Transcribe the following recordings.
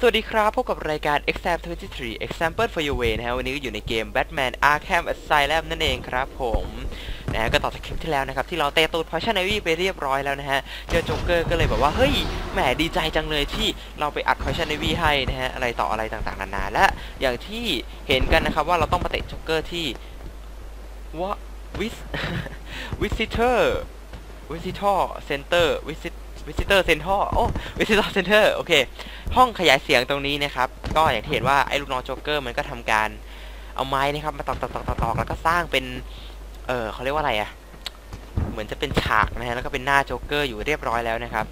สวัสดีครับ พบกับรายการ Exam 23 Example for Your Way นะฮะวันนี้ก็อยู่ในเกม Batman Arkham Asylum นั่นเองครับผมนะฮะก็ต่อจากคลิปที่แล้วนะครับ ที่เราเตะตูดพอชั่นไอวี่ไปเรียบร้อยแล้วนะฮะ เจอโจ๊กเกอร์ก็เลยแบบว่า เฮ้ยแหมดีใจจังเลยที่เราไปอัดพอชั่นไอวี่ให้นะฮะ อะไรต่ออะไรต่างๆ นานาและ อย่างที่เห็นกันนะครับว่าเราต้องมาเตะโจ๊กเกอร์ที่ว่าวิสวิสิเตอร์วิสิทอร์เซ็นเตอร์วิสิ วิสิเตอร์เซ็นทอร์โอ้วิสิเตอร์เซ็นเตอร์โอเค ห้องขยายเสียงตรงนี้นะครับ ก็อย่างที่เห็นว่าไอ้ลูกน้องโจ๊กเกอร์มันก็ทำการเอาไม้นะครับ มาตอกตอกตอกตอกตอกแล้วก็สร้างเป็น เออเขาเรียกว่าอะไรอะเหมือนจะเป็นฉากนะฮะแล้วก็เป็นหน้าโจ๊กเกอร์อยู่เรียบร้อยแล้วนะครับ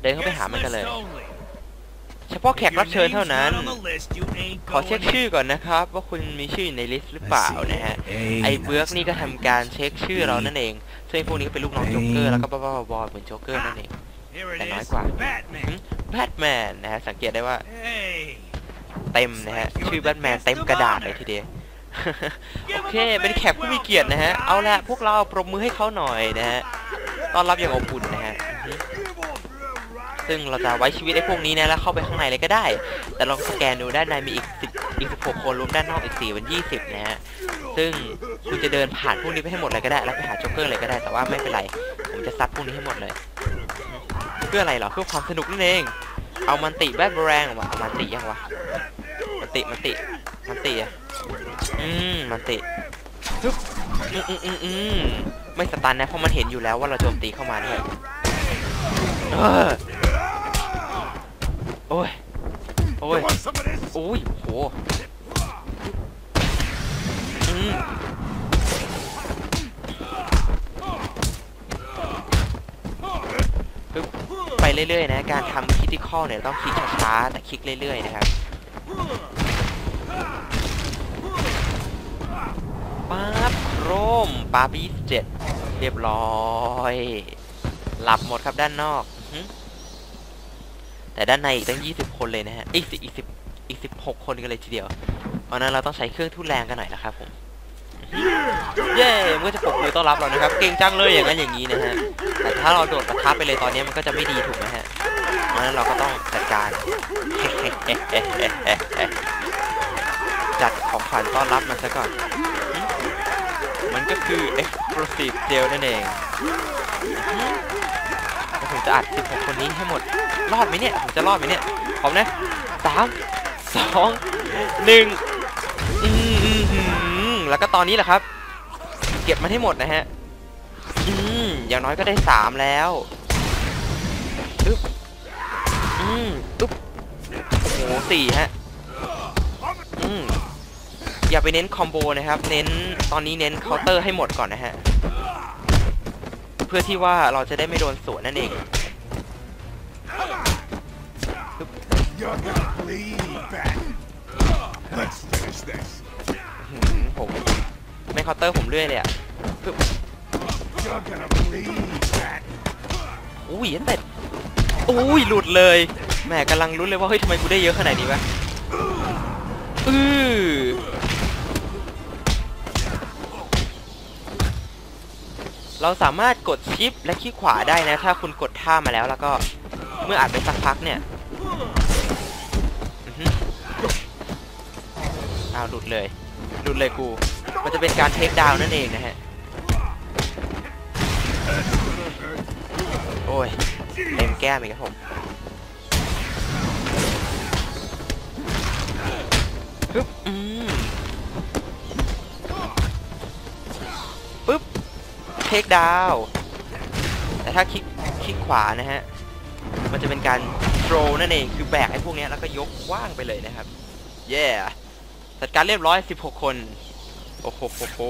เดินเข้าไปหามันกันเลย เฉพาะแขกรับเชิญเท่านั้น ขอเช็คชื่อก่อนนะครับ ว่าคุณมีชื่ออยู่ในลิสต์หรือเปล่านะฮะ ไอ้เบิร์กนี่ก็ทำการเช็คชื่อเรานั่นเองซึ่งพวกนี้ก็เป็นลูกน้องโจ๊กเกอร์แล้วก็บ้าๆบอๆเหมือนโจ๊กเกอร์นั่นเอง แต่น้อยกว่าแบทแมนนะฮะ สังเกตได้ว่าเต็มนะฮะ ชื่อแบทแมนเต็มกระดาษเลยทีเดียวโอเค เป็นแขกผู้มีเกียรตินะฮะ เอาละพวกเราปรบมือให้เขาหน่อยนะฮะ ต้อนรับอย่างอบอุ่นนะฮะอือฮึ ซึ่งเราจะไว้ชีวิตไอ้พวกนี้นะแล้วเข้าไปข้างในเลยก็ได้ แต่ลองสแกนดูด้านในมีอีก10อีก16คนรวมด้านนอกอีก4เป็น20นะฮะซึ่งคุณจะเดินผ่านพวกนี้ไปให้หมดเลยก็ได้ แล้วไปหาโจ๊กเกอร์เลยก็ได้แต่ว่าไม่เป็นไรผมจะซัดพวกนี้ให้หมดเลย เพื่ออะไรเหรอเพื่อความสนุกนั่นเอง เอามันติแบบแรงออกมาเอามันติยังวะมันติมันติมันติอะอืมมันติฮึบอืมอืมอืมอืมไม่สตันนะเพราะมันเห็นอยู่แล้วว่าเราโจมตีเข้ามาด้วยเออ โอ้ย โอ้ย โอ้ยโหอืมไปเรื่อยๆนะ การทำคิติคอลเนี่ยต้องคลิกช้าๆแต่คลิกเรื่อยๆนะครับปั๊บโครมปาบีเจ็ดเรียบร้อย หลับหมดครับด้านนอกอ แต่ด้านในอีกตั้ง 20 คนเลยนะฮะอีกสิอีกสิบอีก16คนกันเลยทีเดียวเพราะนั้นเราต้องใช้เครื่องทุ่นแรงกันหน่อยนะครับผมเย้มันก็จะปรบมือต้อนรับเรานะครับ เก่งจังเลยอย่างนั้นอย่างนี้นะฮะแต่ถ้าเราโดดประทับไปเลยตอนนี้มันก็จะไม่ดีถูกไหมฮะเพราะนั้นเราก็ต้องจัดการจัดของขวัญต้อนรับมันซะก่อน มันก็คือ explosive gel นั่นเอง จะอัด 16 คนนี้ให้หมด รอดไหมเนี่ย ผมจะรอดไหมเนี่ยพร้อมนะสามสองหนึ่งอืมอืมอืมแล้วก็ตอนนี้แหละครับ เก็บมันให้หมดนะฮะ อืม อย่างน้อยก็ได้สามแล้วอึ๊บอืมอึ๊บโอ้โหสี่ฮะ อืม อย่าไปเน้นคอมโบนะครับ เน้น ตอนนี้เน้นเคาน์เตอร์ให้หมดก่อนนะฮะ เพื่อที่ว่าเราจะได้ไม่โดนสวนนั่นเอง You're gonna bleed back. Let's finish this. หืมผมไม่เคาน์เตอร์ผมเรื่อยเลยอะปึ๊บ You're gonna bleed back. อุ้ยเต็ดอุ้ยหลุดเลยแหมกำลังรุ้นเลยว่าเฮ้ยทำไมกูได้เยอะขนาดนี้วะอือเราสามารถกดชิปและคลิกขวาได้นะ ถ้าคุณกดท่ามาแล้วแล้วก็เมื่ออัดไปสักพักเนี่ย อ้าวหลุดเลย หลุดเลยกู มันจะเป็นการเทคดาวน์นั่นเองนะฮะ โอ้ย เต็มแก้มอีกครับผมปึ๊บอืมปึ๊บ เทคดาว แต่ถ้าคลิกคลิกขวานะฮะ มันจะเป็นการโ r นั่นเอง คือแบกไอ้พวกนี้แล้วก็ยกว่างไปเลยนะครับเย้ จัดการเรียบร้อย16 คน โอ้โหโหโห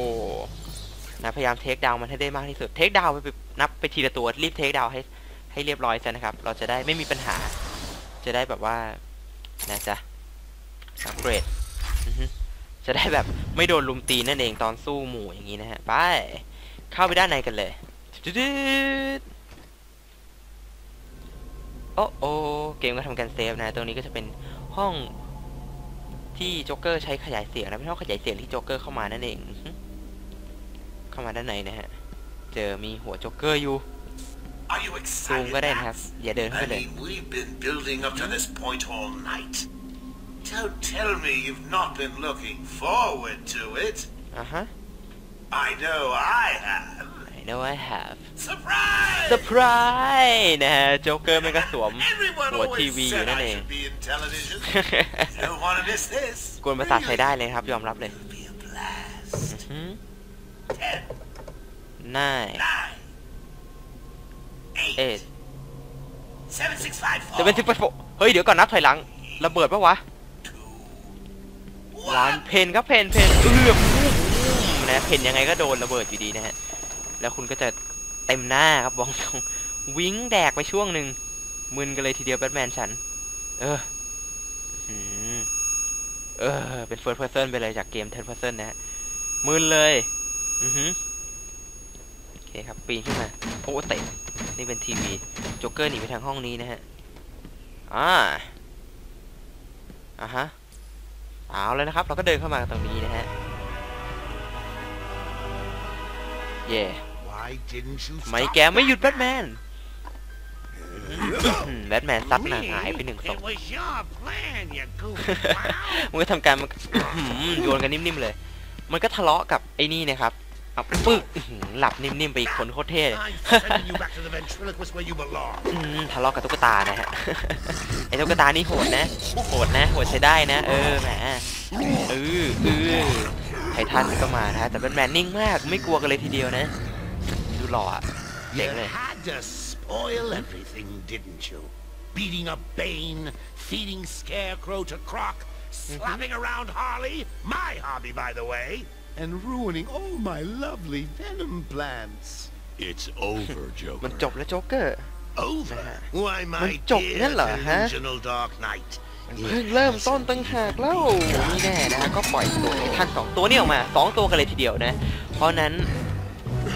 นะพยายามเทคดาวมันให้ได้มากที่สุด เทคดาวไปนับไปทีละตัว รีบเทคดาวให้ให้เรียบร้อยซะนะครับ เราจะได้ไม่มีปัญหา จะได้แบบว่านะจ๊ะอัปเกรดจะได้แบบไม่โดนลุมตีนั่นเองตอนสู้หมู่อย่างนี้นะฮะ ไป เข้าไปด้านในกันเลยดืดโอ้โอเกมก็ทำการเซฟนะ ตรงนี้ก็จะเป็นห้อง ที่โจ๊กเกอร์ใช้ขยายเสียงนะเป็นห้องขยายเสียงที่โจ๊กเกอร์เข้ามานั่นเองอือฮึเข้ามาด้านในนะฮะ เจอมีหัวโจ๊กเกอร์อยู่ Are you ซูม excited? ก็ได้นะครับ Max? อย่าเดินเข้าไป I เลย mean, we've been building up to this point all night. Don't tell me you've not been looking forward to it. อะฮะ I know I have. I know I have Surprise! surprise นะฮะโจ๊กเกอร์มันก็สวม Everyone หัวที always วีอยู่ said นั่น I เอง should be in television. you don't want to miss this. กวนประสาทใช้ได้เลยครับ ยอมรับเลย It'll be a blast. หืม Ten, น่าย nine, เอ็ด eight, seven, six, five, จะเป็น four, สิบแปดเฮ้ย เดี๋ยวก่อนนับถอยหลัง ระเบิดปะวะ two, วาน one. เพนครับเพนเพนเอื้อมนะเพนยังไงก็โดนระเบิดอยู่ดีนะฮะ แล้วคุณก็จะเต็มหน้าครับบองตรงวิ้งแดกไปช่วงหนึ่งมึนกันเลยทีเดียวแบทแมนฉัน เออเออ เป็น first person ไปเลยจากเกม third person นะฮะมึนเลย อือโอเคครับ ปีนขึ้นมาโอ้เตะนี่เป็นทีวีโจ๊กเกอร์หนีไปทางห้องนี้นะฮะอ่าอ่าฮะเอาเลยนะครับ เราก็เดินเข้ามาตรงนี้นะฮะเย่ Why didn't you ทำไม stop แกไม่หยุดแบทแมนอืมแบทแมนซัดหนาหายไปหนึ่งศพ It was your plan, you goofy clown. มันก็ทำการมันอื้อหือโยนกันนิ่มๆเลย มันก็ทะเลาะกับไอ้นี่นะครับเอาปึ๊กอื้อหือหลับนิ่มๆไปอีกคนโคตรเท่เลย I'm sending you back to the ventriloquist where you belong. อืมทะเลาะกับตุ๊กตานะฮะ ไอ้ตุ๊กตานี่โหดนะ โหดนะ โหดใช้ได้นะ เออแหมเออเออไททันก็มานะฮะแต่แบทแมนนิ่งมาก ไม่กลัวกันเลยทีเดียวนะ ดูหล่ออะ You Dang it. had to spoil everything, didn't you? Beating up Bane, feeding Scarecrow to Croc, slapping around Harley, my hobby by the way, and ruining all my lovely venom plants. It's over, มัน Joker. จบแล้วโจ๊กเกอร์ Over? Why, my Mình chọc dear nhất là hả? delusional Dark Knight. เพิ่งเริ่มต้นตั้งหากแล้วนี่แน่นะฮะก็ปล่อยตัวไททันสองตัวนี่ออกมาสองตัวกันเลยทีเดียวนะ เพราะฉะนั้น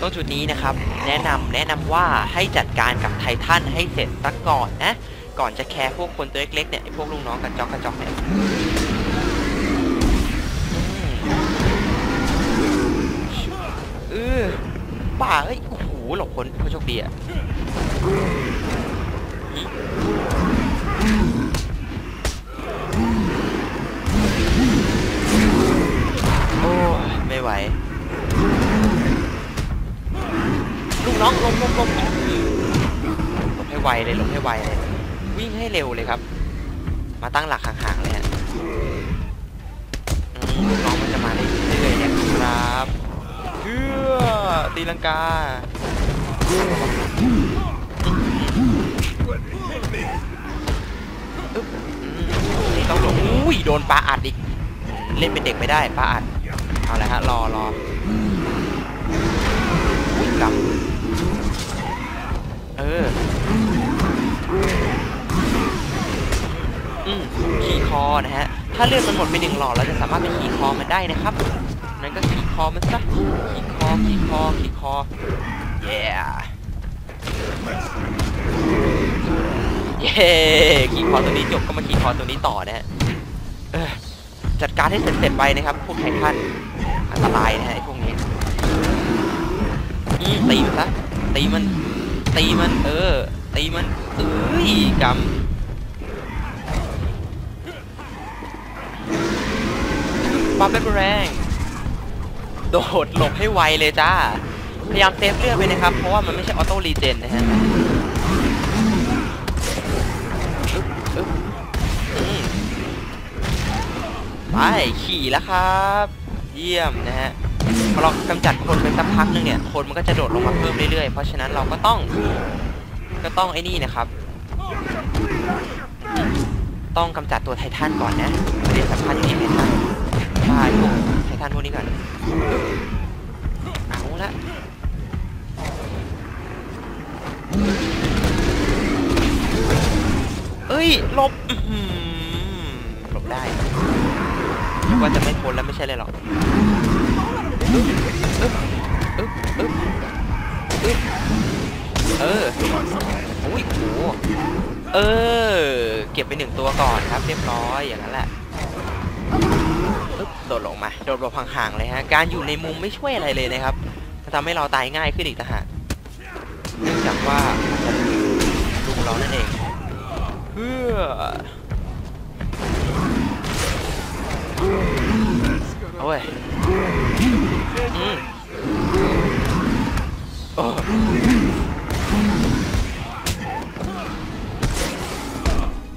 ตรงจุดนี้นะครับ แนะนำแนะนำว่าให้จัดการกับไททันให้เสร็จซะก่อนนะ ก่อนจะแคร์พวกคนตัวเล็กๆเนี่ยพวกลูกน้องกันจอกกันจอกเนี่ยเออป่าเอ้ยโอ้โหหลบพ้นผู้โชคดีอะโอ้ไม่ไหว ลูก น้องลงลงลงลบให้ไวเลยลบให้ไวเลย วิ่งให้เร็วเลยครับ มาตั้งหลักห่างๆเลยฮะน้องมันจะมาเรื่อยๆเนี่ยครับเพื่อตีลังกานี่ต้องหลบอุ้ยโดนปลาอัดอีก เล่นเป็นเด็กไม่ได้ปลาอัด เอาละฮะรอรออุ้ยกำ ออืมขี่คอนะฮะ ถ้าเลือดมันหมดไปหนึ่งหลอดเราจะสามารถไปขี่คอมันได้นะครับ นั้นก็ขี่คอมันซะขี่คอขี่คอขี่คอเย้เย้ขี่คอตัวนี้จบก็มาขี่คอตัวนี้ต่อนะฮะจัดการให้เสร็จๆไปนะครับ พวกไททันอันตรายนะฮะไอ้พวกนี้ตีมันซะตีมัน ตีมัน เออ ตีมันเอ้ยกำปั๊มเป็นแรง โดดหลบให้ไวเลยจ้า พยายามเซฟเลือดไปนะครับ เพราะว่ามันไม่ใช่ออโต้รีเจนนะฮะไปขี่แล้วครับ เยี่ยมนะฮะ พอเรากำจัดคนไปสักพักนึงเนี่ยคนมันก็จะโดดลงมาเพิ่มเรื่อยๆ เพราะฉะนั้นเราก็ต้องก็ต้องไอ้นี่นะครับ ต้องกำจัดตัวไททันก่อนนะประเด็นสำคัญอยู่ที่ไททันตายพวกไททันพวกนี้ก่อนเอาละเอ้ยหลบหลบได้ว่าจะไม่พ้นแล้วไม่ใช่เลยหรอก เออโอ้ยโหเออ เก็บไปหนึ่งตัวก่อนครับเรียบร้อยอย่างนั้นแหละโดดลงมา โดดลงห่างๆเลยฮะ การอยู่ในมุมไม่ช่วยอะไรเลยนะครับมันทำให้เราตายง่ายขึ้นอีกต่างหากเนื่องจากว่ามันจะเรานั่นเองเพื่อโอ้ยอืมโอ้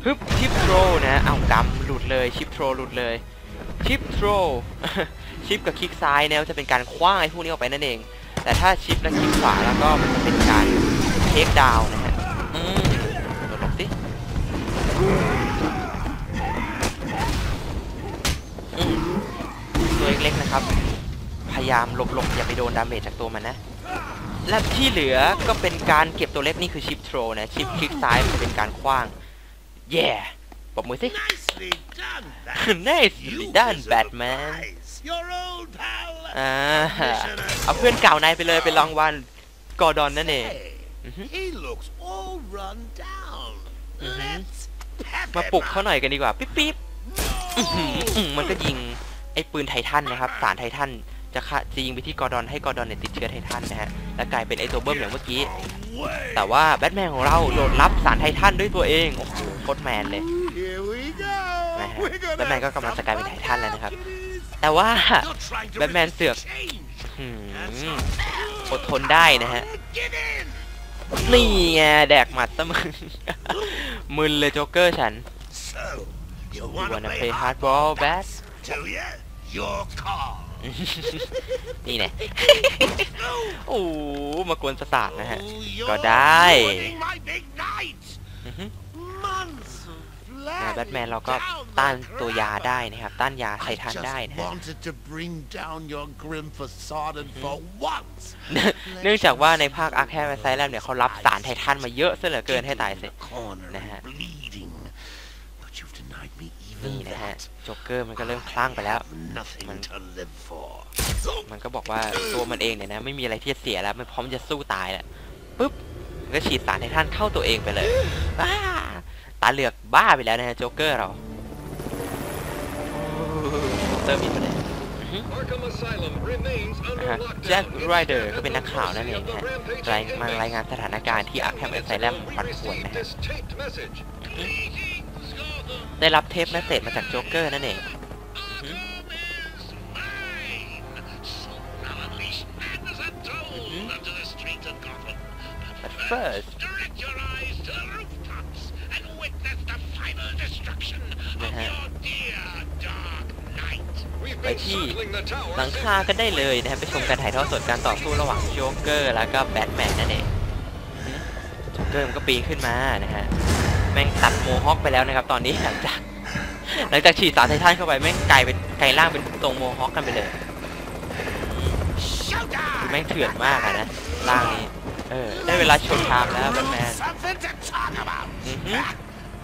ฮึบชิปโทรนะเอากำหลุดเลยชิปโทรหลุดเลยชิปโทรชิปกับคลิกซ้ายเนี่ยจะเป็นการคว้างไอ้พวกนี้ออกไปนั่นเอง แต่ถ้าชิปและคลิกขวาแล้วก็มันจะเป็นการเทคดาวนะฮะอืมโดดหลบสิอืมตัวเล็กๆนะครับ ยายามหลบๆอย่าไปโดนดาเมจจากตัวมันนะ และที่เหลือก็เป็นการเก็บตัวเล็กนี่คือชิปโทรนะชิปคลิกซ้ายมันจะเป็นการคว้างแย่ปรบมือสิ Nicely done, that. Nicely You done, deserve Batman. prize. Your old pal. อ่าเอาเพื่อนเก่านายไปเลยเป็นรางวัลกอร์ดอนนั่นเอง Hey, Mhm. he looks all run down. Mhm. Let's pep มา him ปลุกเขา up. หน่อยกันดีกว่า ปิ๊บปิ๊บอื้อหืออื้อมันก็ยิงไอ้ปืนไททันนะครับ สารไททัน จะฆ่าจะยิงไปที่กอร์ดอนให้กอร์ดอนเนี่ยติดเชื้อไททันนะฮะและกลายเป็นไอ้ตัวเบิ้มอย่างเมื่อกี้ Away. แต่ว่าแบทแมนของเราโหลดรับสารไททันด้วยตัวเองโอ้โหโคตรแมนเลย Here we go. นะฮะ We're gonna แบทแมนก็กำลังจะกลายเป็นไททันแล้ว have นะครับ some fun. แต่ว่า You're trying to แบทแมน resist เสือก change. หืม That's อดทนได้นะฮะ Get in. นี่ไงแดกหมัดซะมึงมึนเลยโจ๊กเกอร์ฉัน So, you You wanna wanna play play hardball hardball, Bat? bats? Do ya? Your call. นี่แน่โอ้โหมากวนประสาทนะฮะ Oh, you're ก็ได้ ruining my big night. อือฮึ Months of นะแบทแมนเราก็ down the ต้านตัวยา crowd. ได้นะครับ ต้านยาไท I ทัน just ได้นะฮะ wanted to bring down your grim facade and for once เนื่องจากว่าในภาคอาร์แคมไซแลมเนี่ยเขารับสารไททันมาเยอะซะเหลือเกินให้ตายสิ in the corner Nah. and bleeding. But you've denied me นี่ even นะฮะ that. โจ๊กเกอร์มันก็เริ่มคลั่งไปแล้ว I have nothing Man. to live for. มันก็บอกว่าตัวมันเองเนี่ยนะ ไม่มีอะไรที่จะเสียแล้วมันพร้อมจะสู้ตายแล้วปุ๊บมันก็ฉีดสารไททันเข้าตัวเองไปเลยบ้าตาเหลือกบ้าไปแล้วนะฮะโจ๊กเกอร์เราโอ้เติมอีกไปเลยอือฮึ Arkham Asylum remains นะ under ฮะ lockdown. แจ็คไรเดอร์ Instead ก็เป็นนักข่าวนั่นเอง of นะ the ฮะ rampaging รายมาราย inmates. งานสถานการณ์ที่อาร์แคมไซแลม We ปันป่วน received นะฮะ this taped message. ได้รับเทปเมสเซจมาจากโจ๊กเกอร์นั่นเอง Arkham is mine. So now unleash madness untold Mhm. onto the streets of Gotham. But first- direct your eyes to the rooftops and witness the final destruction of Uh-huh. your dear Dark Knight. We've ไป been ที่ circling the tower หลัง since คากันได้เลยนะฮะไปชมการถ่ายทอดสดการต่อสู้ระหว่างโจ๊กเกอร์แล้วก็แบทแมนนั่นเองโจ๊กเกอร์มันก็ปีนขึ้นมานะฮะ แม่งตัดโมฮอคไปแล้วนะครับ ตอนนี้หลังจากหลังจากฉีดสารไททันเข้าไปแม่งกลายเป็นกลายร่างเป็นทรงโมฮอคกันไปเลย Showtime! แม่งเถื่อนมากอะนะร่างนี้เออได้เวลาชนทามแล้วแบทแมน Something to talk about. Mhm.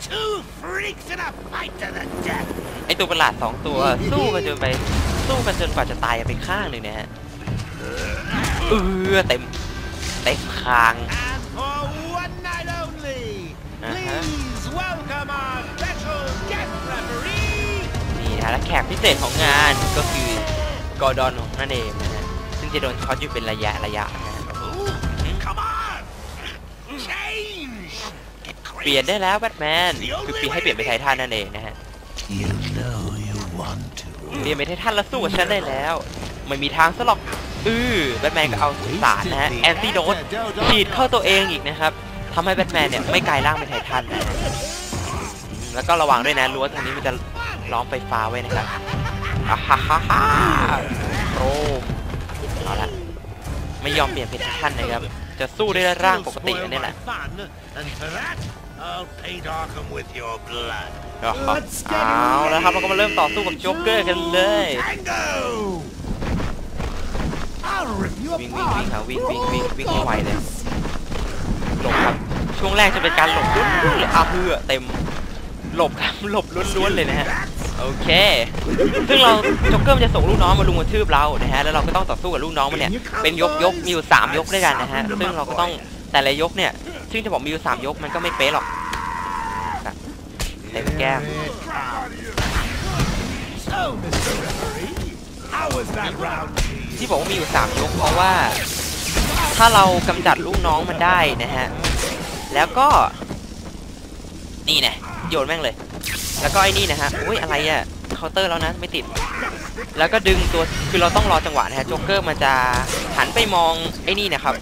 Two freaks in a fight to the death. ไอตัวประหลาดสองตัวสู้กันจนไปสู้กันจนกว่าจะตายกันไปข้างหนึ่งนะฮะเออเต็มเต็มคาง ฮะและแขกพิเศษของงานก็คือกอร์ดอนของนั่นเองนะฮะซึ่งจะโดนช็อตอยู่เป็นระยะระยะนะฮะ Ooh, come on! Change! Get เปลี่ยน crazy. ได้แล้วแบทแมนคือเปลี่ยนให้เปลี่ยนเป็นไททันนั่นเองนะฮะ You know you want to. เปลี่ยนเป็นไททันแล้วสู้กับฉันได้แล้วไม่มีทางซะหรอกอือแบทแมนก็เอาสารนะฮะแอนติโดสฉีดเข้าตัวเองอีกนะครับทำให้แบทแมนเนี่ยไม่กลายร่างเป็นไททันนะฮะอืมแล้วก็ระวังด้วยนะรั้วตรงนี้มันจะ ล้อมไฟฟ้าไว้นะครับอ่าฮ่าฮ่าฮ่าโรมเอาละไม่ยอมเปลี่ยนเป็นไททันนะครับ จะสู้ด้วยร่างปกติอันนี้แหละ Fun, and for that, I'll paint Arkham with your blood. เอาแล้วครับเราก็มาเริ่มต่อสู้กับโจ๊กเกอร์กันเลย Tango! I'll rip you วิ่งวิ่งวิ่ง apart. ครับวิ่งวิ่งวิ่งวิ่งให้ไวเลยหลบครับช่วงแรกจะเป็นการหลบล้วนๆเลยอะเพื่อเต็มหลบครับหลบล้วนๆเลยนะฮะ โอเค ซึ่งเราโจ๊กเกอร์มันจะส่งลูกน้องมาลุมกระทืบเรานะฮะ แล้วเราก็ต้องต่อสู้กับลูกน้องมันเนี่ย เป็นยกยกมีอยู่สามยกด้วยกันนะฮะ ซึ่งเราก็ต้องแต่ละยกเนี่ย ซึ่งจะบอกมีอยู่สามยกมันก็ไม่เป๊ะหรอกครับเต็มแก้มที่บอกว่ามีอยู่สามยกเพราะว่า ถ้าเรากำจัดลูกน้องมันได้นะฮะ แล้วก็ นี่น่โยนแม่งเลย แล้วก็ไอ้นี่นะฮะอุ้ยอะไรอะเคาน์เตอร์แล้วนะไม่ติด แล้วก็ดึงตัวคือเราต้องรอจังหวะนะฮะโจ๊กเกอร์มันจะหันไปมองไอ้นี่นะครับ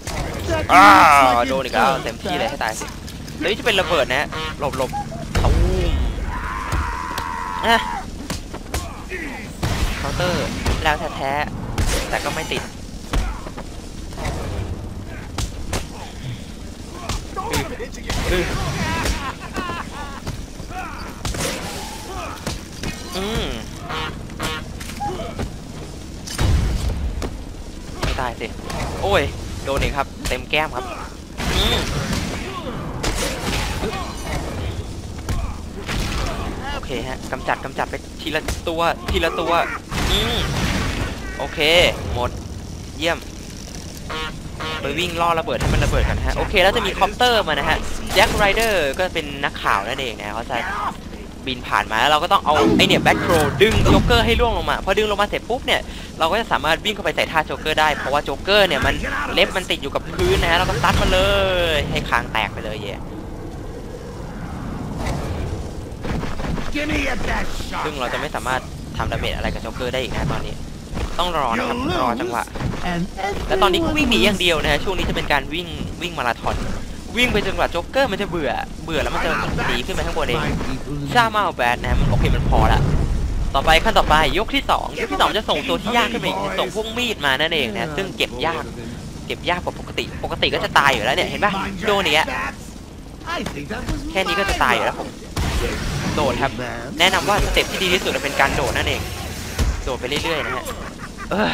อ้าวโดนอีกแล้วเต็มที่เลยให้ตายสิแล้วนี่จะเป็นระเบิดนะฮะหลบหลบตูมอะเคาน์เตอร์แล้วแท้ๆแต่ก็ไม่ติด อืมไม่ตายสิ โอ้ย โดนเองครับ เต็มแก้มครับอืมโอเคฮะกำจัดกำจัดไปทีละตัวทีละตัวอืมโอเค หมด เยี่ยม ไปวิ่งล่อระเบิดให้มันระเบิดกันฮะ โอเค แล้วจะมีคอปเตอร์มานะฮะแจ็คไรเดอร์ก็เป็นนักข่าวนั่นเองนะเขาจะ บินผ่านมาแล้วเราก็ต้องเอาไอเนี่ยแบ็คโครดึงโจ๊กเกอร์ให้ล่วงลงมาพอดึงลงมาเสร็จปุ๊บเนี่ยเราก็จะสามารถวิ่งเข้าไปใส่ท่าโจ๊กเกอร์ได้เพราะว่าโจ๊กเกอร์เนี่ยมันเล็บมันติดอยู่กับพื้นนะฮะเราก็ซัดมันเลยให้คางแตกไปเลยเย่ Give me at that shot. ซึ่งเราจะไม่สามารถทำดาเมจอะไรกับโจ๊กเกอร์ได้อีกนะตอนนี้ ต้องรอนะครับรอจังหวะ And และตอนนี้ก็วิ่งหนีอย่าง everyone เดียวนะฮะช่วงนี้จะเป็นการวิ่งวิ่งมาราธอน วิ่งไปจนกว่าโจ๊กเกอร์มันจะเบื่อ เบื่อแล้วมันจะหนีขึ้นไปข้างบนเองซ่ามาเอาแบดนะมันโอเคมันพอละต่อไปขั้นต่อไปยกที่สองยกที่สองจะส่งตัวที่ยากขึ้นไปอีกส่งพวกมีดมานั่นเองนะซึ่งเก็บยาก เก็บยากกว่าปกติ ปกติก็จะตายอยู่แล้วเนี่ยเห็นปะโดนเนี้ยแค่นี้ก็จะตายอยู่แล้วผมโดดครับ แนะนำว่าสเต็ปที่ดีที่สุดเป็นการโดดนั่นเอง โดดไปเรื่อยๆนะฮะเออ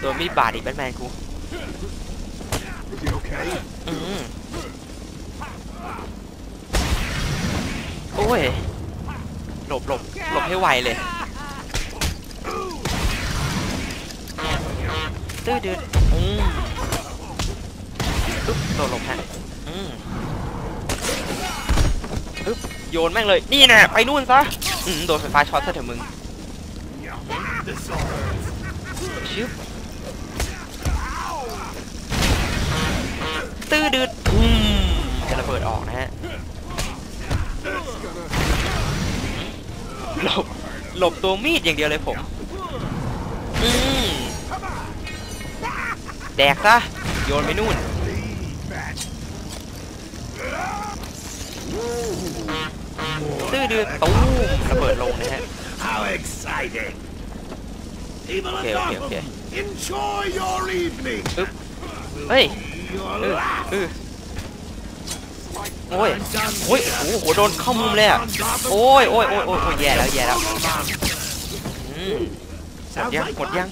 โดนมีดบาดอีกแบทแมนกู Is he okay? อืม โอ้ย หลบหลบหลบให้ไวเลยตื้อดืดอืมอึ๊บโดดหลบฮะอืมอึ๊บโยนแม่งเลย นี่แน่ไปนู่นซะอืมโดนไฟฟ้าช็อตซะเถอะมึงชึบตื้อดืดอืมจะระเบิดออกนะฮะ หลบหลบตัวมีดอย่างเดียวเลยผมอืมแดกซะโยนไปนู่นตื้อดืดตูมระเบิดลงนะฮะ How exciting. People of Okay, okay, Gotham, okay. enjoy your evening. อึ๊บเฮ้ย Your เออ last เออ โอ้ยโอ้ยโอ้โหโดนเข้ามุมเลยอะโอ้ยโอ้ยโอ้ยโอ้ยโอ้ยแย่แล้วแย่แล้วอืมหมดยังหมดยัง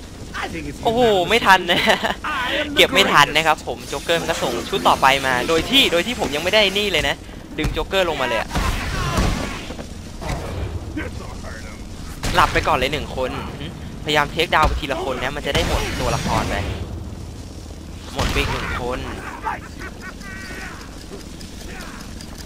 โอ้โหไม่ทันนะเก็บไม่ทันนะครับผมโจ๊กเกอร์มันก็ส่งชุดต่อไปมา โดยที่โดยที่ผมยังไม่ได้นี่เลยนะ ดึงโจ๊กเกอร์ลงมาเลยอะหลับไปก่อนเลยหนึ่งคน พยายามเทคดาวน์ไปทีละคนนะมันจะได้หมดตัวละครไปหมดไปหนึ่งคน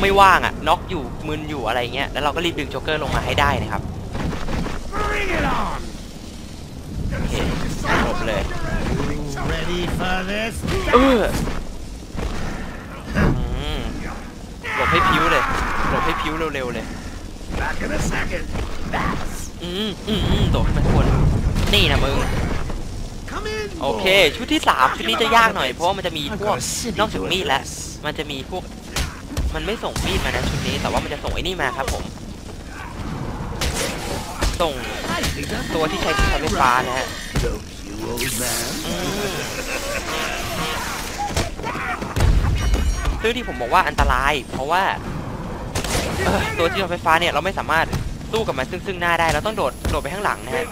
ไม่ว่างอะน็อกอยู่มึนอยู่อะไรเงี้ยแล้วเราก็รีบดึงโจ๊กเกอร์ลงมาให้ได้นะครับ Bring it on. โอเคจบเลย Ready for this? เอออืมหลบให้พิ้วเลยหลบให้พิ้วเร็วๆเลย Back in a second. Bats. อืมอืมอืมโดดขึ้นมาข้างบนนี่นะมึง Come in. โอเค boys. ชุดที่สามชุดนี้จะยากหน่อยเพราะว่ามันจะมี I've พวก got a city นอกจาก to มีดแล้ว address. มันจะมีพวก มันไม่ส่งมีดมานะชุดนี้ แต่ว่ามันจะส่งไอ้นี่มาครับผม ส่งตัวที่ใช้ที่ใช้ไฟฟ้านะฮะซึ่งที่ผมบอกว่าอันตราย เพราะว่าตัวที่ใช้ไฟฟ้าเนี่ยเราไม่สามารถสู้กับมันซึ่งซึ่งหน้าได้ เราต้องโดดโดดไปข้างหลังนะฮะ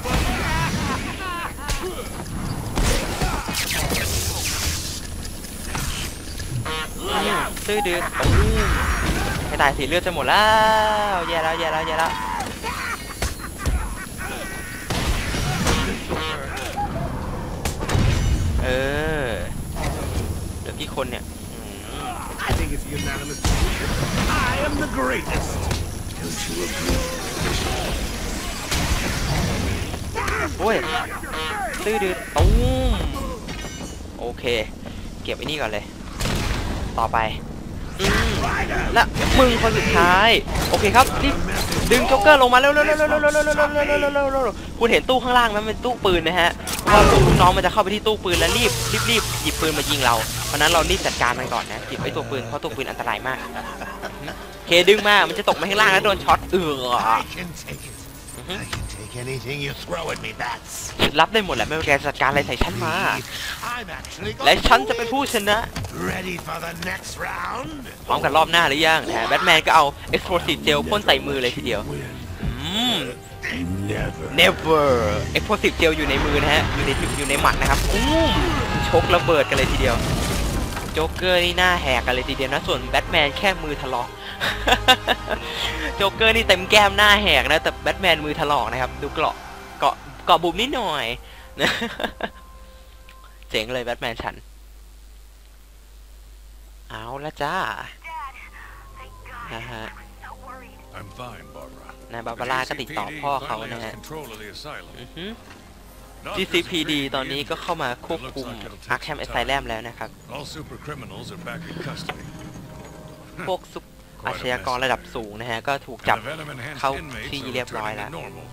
นี่ตื้อดื้ยไม่ตายสีเลือดจะหมดแล้วแย่แล้วแย่แล้วแย่แล้วเออเดี๋ยวพี่คนเนี่ย I think it's unanimous. I am the greatest. Don't you agree? โอ้ยตื้อดื้อตุ้มโอเค เก็บไอ้นี่ก่อนเลย ต่อไปและมึงคนสุดท้าย โอเคครับรีบดึงจ็อกเกอร์ลงมาเร็วๆๆๆๆๆๆๆคุณเห็นตู้ข้างล่างนั้นเป็นตู้ปืนนะฮะว่าตู้น้องมันจะเข้าไปที่ตู้ปืนแล้วรีบรีบรีบหยิบปืนมายิงเราเพราะนั้นเรารีบจัดการมันก่อนนะหยิบไอ้ตัวปืนเพราะตัวปืนอันตรายมากเคดึงมามันจะตกมาข้างล่างแล้วโดนช็อตเอือ I can take it. I can take anything you throw at me, bats. รับได้หมดแหละไม่ว่าแกจัดการอะไรใส่ฉันมา I'm actually และ going ฉันจะเป็นผู้ชนะ Ready for the next round? พร้อมกันรอบหน้าหรือยังนะฮะแบทแมนก็เอา explosive gel พ่นใส่มือเลยทีเดียวอืม Never. never explosive gel อยู่ในมือนะฮะ อยู่ในอยู่ในหมัดนะครับอุ้มชกระเบิดกันเลยทีเดียวโจ๊กเกอร์นี่หน้าแหกกันเลยทีเดียวนะ ส่วนแบทแมนแค่มือถลอกโจ๊กเกอร์นี่เต็มแก้มหน้าแหกนะ แต่แบทแมนมือถลอกนะครับ ดูเกราะเกาะเกาะบุบนิดหน่อยนะเจ๋งเลยแบทแมนฉัน เอาละจ้านะฮะ I'm fine, Barbara. นายบาบาร่าก็ติดต่อพ่อเขานะฮะ control of the asylum. อือฮึ Not GCPD disappearing ตอนนี้ again. ก็เข้ามาควบคุม It looks like it'll take Arkham some time. Asylum แล้วนะครับ All super criminals are back in custody. พวกซุปอาชญากรระดับสูงนะฮะ ก็ถูกจับ And the venom-enhanced เข้า inmates ที่ are เรียบร้อย returning แล้ว to normal.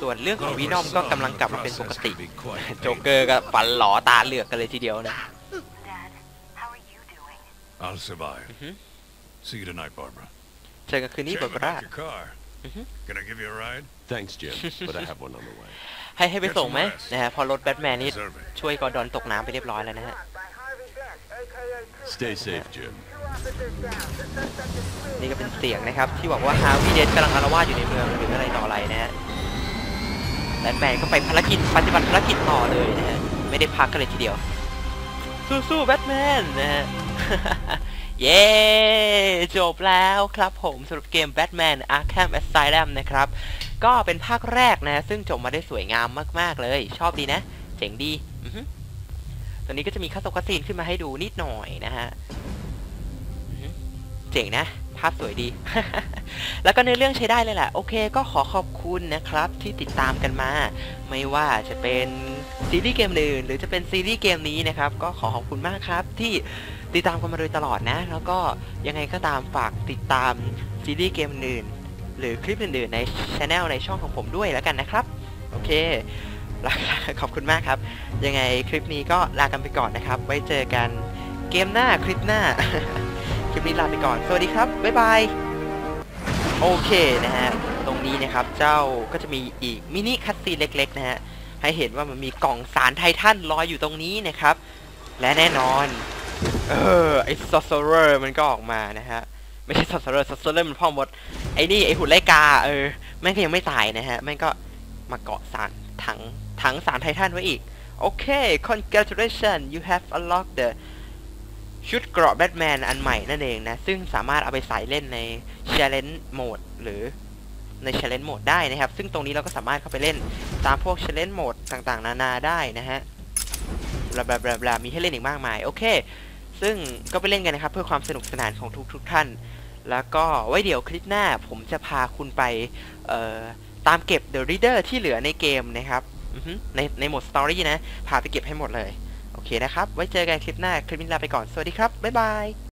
ส่วนเรื่องของ Though วี for นอมก็ some, กำลังกลับ the มาเป็นปก process ติ can be quite โจ๊กเกอร์ก็ฟันหลอตาเหลือกกันเลยทีเดียวนะ Dad, how are you doing? I'll survive. Mhm. See you tonight, Barbara. เจอกันคืนนี้ Check บาบาร่า back your car. Mhm. Can I give you a ride? Thanks, Jim, but I have one on the way. ให้ให้ไปส่งไหมนะฮะพอรถแบทแมนนี่ Deserve it. ช่วยกอร์ดอนตกน้ำไปเรียบร้อยแล้วนะฮะ Stay safe, Jim. นี่ก็เป็นเสียงนะครับ ที่บอกว่าฮาวิเดนกำลังอารวาสอยู่ในเมืองหรืออะไรต่ออะไรนะฮะแบทแมนก็ไปภารกิจปฏิบัติภารกิจต่อเลยนะฮะไม่ได้พักกันเลยทีเดียว สู้ๆแบทแมนนะฮะเย้จบแล้วครับผมสำหรับเกม Batman Arkham Asylum นะครับ ก็เป็นภาคแรกนะ ซึ่งจบมาได้สวยงามมาก ๆ เลย ชอบดีนะ เจ๋งดีตอนนี้ก็จะมีคัสโซคัสซีนขึ้นมาให้ดูนิดหน่อยนะฮะเจ๋งนะ ภาพสวยดี แล้วก็ในอเรื่องใช้ได้เลยแหละ โอเค ก็ขอขอบคุณนะครับ ที่ติดตามกันมา ไม่ว่าจะเป็นซีรีส์เกมอื่น หรือจะเป็นซีรีส์เกมนี้นะครับ ก็ขอขอบคุณมากครับ ที่ติดตามกันมาโดยตลอดนะ แล้วก็ยังไงก็ตามฝากติดตามซีรีส์เกมอื่น หรือคลิปอื่นๆในช anel ในช่องของผมด้วยแล้วกันนะครับ โอเคล้วขอบคุณมากครับ ยังไงคลิปนี้ก็ลากันไปก่อนนะครับ ไว้เจอกันเกมหน้าคลิปหน้า คลิปนี้ลาไปก่อน สวัสดีครับ บ๊ายบาย โอเคนะฮะ ตรงนี้นะครับเจ้าก็จะมีอีกมินิคัตซีนเล็กๆนะฮะ ให้เห็นว่ามันมีกล่องสารไททันลอยอยู่ตรงนี้นะครับ และแน่นอน เออไอซอสเซอร์มันก็ออกมานะฮะ ไม่ใช่ซอสเซอร์ซอสเซอร์มันพ่อมดไอ้นี่ไอ้หุ่นไล่กาเออแม่งก็ยังไม่ตายนะฮะแม่งก็มาเกาะสารถังถังสารไททันไว้อีกโอเค congratulations you have unlocked the ชุดเกราะแบทแมนอันใหม่นั่นเองนะ ซึ่งสามารถเอาไปใส่เล่นใน challenge mode หรือใน challenge mode ได้นะครับ ซึ่งตรงนี้เราก็สามารถเข้าไปเล่นตามพวก challenge mode ต่างๆ นานาได้นะฮะบลาบลาบลาบลามีให้เล่นอีกมากมาย โอเค ซึ่งก็ไปเล่นกันนะครับ เพื่อความสนุกสนานของทุกๆท่าน แล้วก็ไว้เดี๋ยวคลิปหน้าผมจะพาคุณไปตามเก็บ The Reader ที่เหลือในเกมนะครับในในโหมดสตอรี่นะ พาไปเก็บให้หมดเลย โอเคนะครับ ไว้เจอกันคลิปหน้า คลิปนี้ลาไปก่อน สวัสดีครับ บ๊ายบาย